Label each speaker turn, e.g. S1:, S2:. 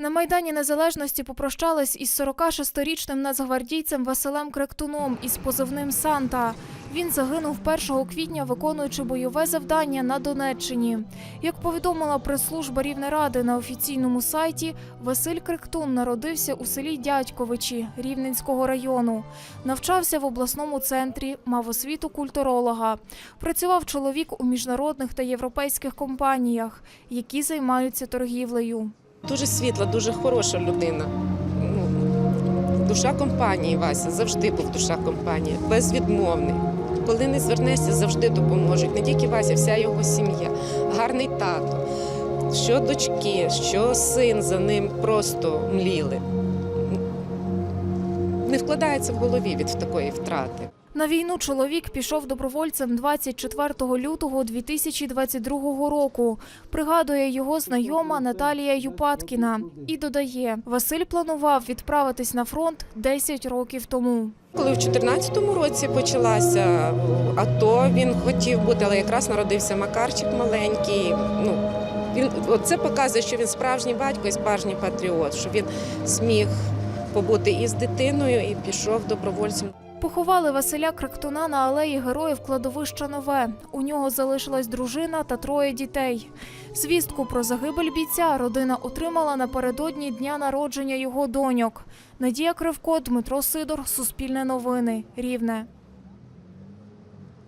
S1: На Майдані Незалежності попрощались із 46-річним нацгвардійцем Василем Кректуном із позивним Санта. Він загинув 1 квітня, виконуючи бойове завдання на Донеччині. Як повідомила прес-служба Рівнеради на офіційному сайті, Василь Кректун народився у селі Дядьковичі Рівненського району. Навчався в обласному центрі, мав освіту культуролога. Працював чоловік у міжнародних та європейських компаніях, які займаються торгівлею.
S2: Дуже світла, дуже хороша людина. Ну, душа компанії Вася завжди був душа компанії, безвідмовний. Коли не звернешся, завжди допоможуть. Не тільки Вася, вся його сім'я, гарний тато. Що дочки, що син за ним просто мліли. Не вкладається в голові від такої втрати.
S1: На війну чоловік пішов добровольцем 24 лютого 2022 року. Пригадує його знайома Наталія Юпаткіна і додає: Василь планував відправитись на фронт 10 років тому.
S2: Коли в 2014 році почалася АТО, він хотів бути, але якраз народився Макарчик маленький. Ну він це показує, що він справжній батько і справжній патріот, що він зміг побути із дитиною і пішов добровольцем.
S1: Поховали Василя Крактуна на алеї героїв кладовища Нове. У нього залишилась дружина та троє дітей. Звістку про загибель бійця родина отримала напередодні дня народження його доньок. Надія Кривко, Дмитро Сидор, Суспільне новини, Рівне.